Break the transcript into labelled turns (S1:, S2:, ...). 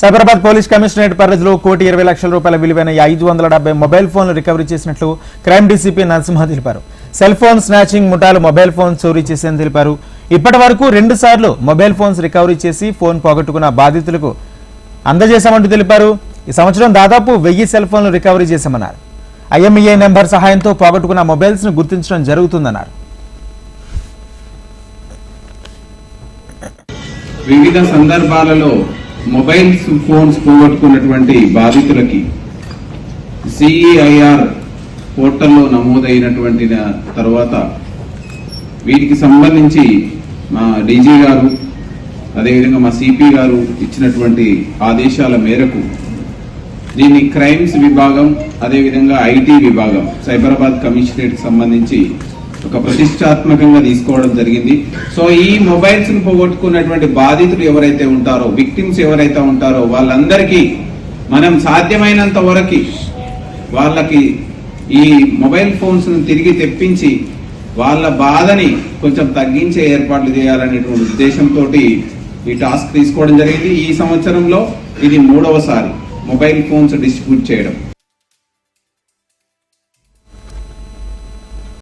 S1: Cyberabad police commissionerate పరిధిలో కోటి ఇరవై లక్షల రూపాయల విలువైన ఐదు వందల డెబ్బై మొబైల్ ఫోన్లు రికవరీ చేసినట్లు క్రైమ్ డీసీపీ నరసింహ తెలిపారు. సెల్ ఫోన్ స్నాచింగ్ ముఠాలు మొబైల్ ఫోన్ చోరీ చేసేదని తెలిపారు. ఇప్పటి వరకు రెండు సార్లు మొబైల్ ఫోన్స్ రికవరీ చేసి ఫోన్ పోగొట్టుకున్న బాధితులకు అందజేశామంటూ తెలిపారు. ఈ సంవత్సరం దాదాపు వెయ్యి సెల్ ఫోన్లు రికవరీ చేశామన్నారు. ఐఎంఈఏ నెంబర్ సహాయంతో పోగొట్టుకున్న మొబైల్స్ను గుర్తించడం జరుగుతుందన్నారు.
S2: వివిధ సందర్భాలలో మొబైల్స్ ఫోన్స్ పోగొట్టుకున్నటువంటి బాధితులకి సిఈఐఆర్ పోర్టల్లో నమోదైనటువంటి తర్వాత వీటికి సంబంధించి మా డీజీ గారు అదేవిధంగా మా సిపి గారు ఇచ్చినటువంటి ఆదేశాల మేరకు దీన్ని క్రైమ్స్ విభాగం అదేవిధంగా ఐటీ విభాగం సైబరాబాద్ కమిషనరేట్కి సంబంధించి ఒక ప్రతిష్టాత్మకంగా తీసుకోవడం జరిగింది. సో ఈ మొబైల్స్ను పోగొట్టుకున్నటువంటి బాధితులు ఎవరైతే ఉంటారో విక్టిమ్స్ ఎవరైతే ఉంటారో వాళ్ళందరికీ మనం సాధ్యమైనంత వరకు వాళ్ళకి ఈ మొబైల్ ఫోన్స్ను తిరిగి తెప్పించి వాళ్ళ బాధని కొంచెం తగ్గించే ఏర్పాట్లు చేయాలనేటువంటి ఉద్దేశంతో ఈ టాస్క్ తీసుకోవడం జరిగింది. ఈ సంవత్సరంలో ఇది మూడవసారి మొబైల్ ఫోన్స్ డిస్ట్రిబ్యూట్ చేయడం.